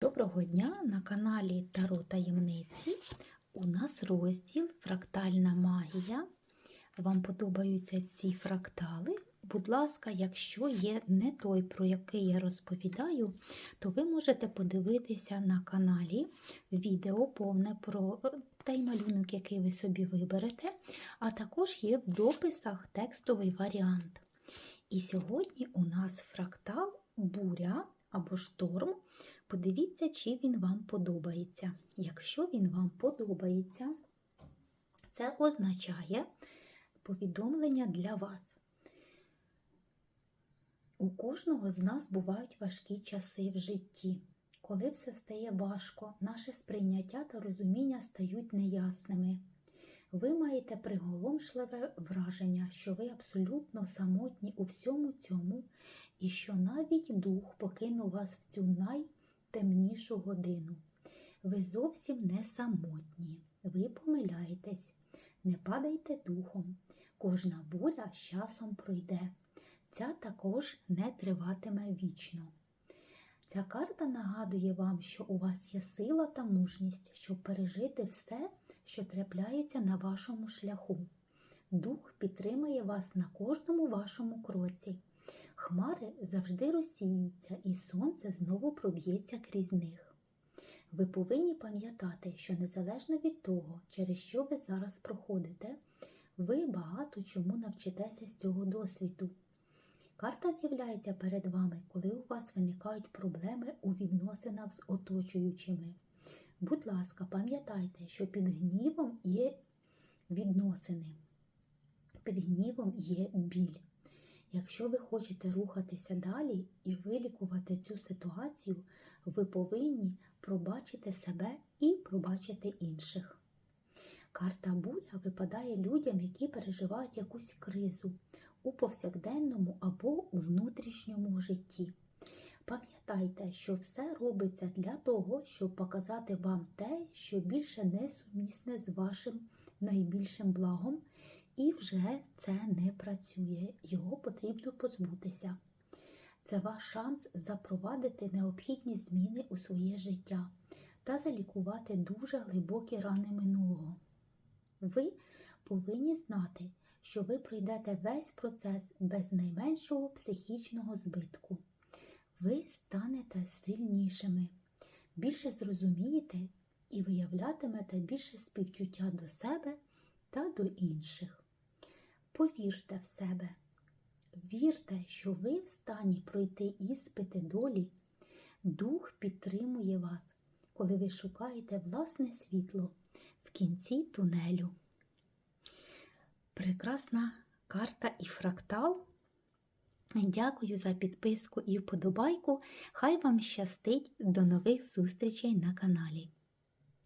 Доброго дня на каналі Таро Таємниці. У нас розділ Фрактальна магія. Вам подобаються ці фрактали? Будь ласка, якщо є не той, про який я розповідаю, то ви можете подивитися на каналі відео повне про е, той малюнок, який ви собі виберете, а також є в дописах текстовий варіант. І сьогодні у нас фрактал буря або шторм. Подивіться, чи він вам подобається. Якщо він вам подобається, це означає повідомлення для вас. У кожного з нас бувають важкі часи в житті. Коли все стає важко, наше сприйняття та розуміння стають неясними. Ви маєте приголомшливе враження, що ви абсолютно самотні у всьому цьому, і що навіть дух покинув вас в цю найтемнішу годину. Ви зовсім не самотні, ви помиляєтесь, не падайте духом. Кожна буря з часом пройде. Ця також не триватиме вічно. Ця карта нагадує вам, що у вас є сила та мужність, щоб пережити все, що трапляється на вашому шляху. Дух підтримає вас на кожному вашому кроці. Хмари завжди розсіються, і сонце знову проб'ється крізь них. Ви повинні пам'ятати, що незалежно від того, через що ви зараз проходите, ви багато чому навчитеся з цього досвіду. Карта з'являється перед вами, коли у вас виникають проблеми у відносинах з оточуючими. Будь ласка, пам'ятайте, що під гнівом є відносини, під гнівом є біль. Якщо ви хочете рухатися далі і вилікувати цю ситуацію, ви повинні пробачити себе і пробачити інших. Карта буря випадає людям, які переживають якусь кризу у повсякденному або у внутрішньому житті. Пам'ятайте, що все робиться для того, щоб показати вам те, що більше не сумісне з вашим найбільшим благом, і вже це не працює, його потрібно позбутися. Це ваш шанс запровадити необхідні зміни у своє життя та залікувати дуже глибокі рани минулого. Ви повинні знати, що ви пройдете весь процес без найменшого психічного збитку. Ви станете сильнішими, більше зрозумієте і виявлятимете більше співчуття до себе та до інших. Повірте в себе, вірте, що ви в стані пройти іспити долі, дух підтримує вас, коли ви шукаєте власне світло в кінці тунелю. Прекрасна карта і фрактал. Дякую за підписку і вподобайку. Хай вам щастить до нових зустрічей на каналі.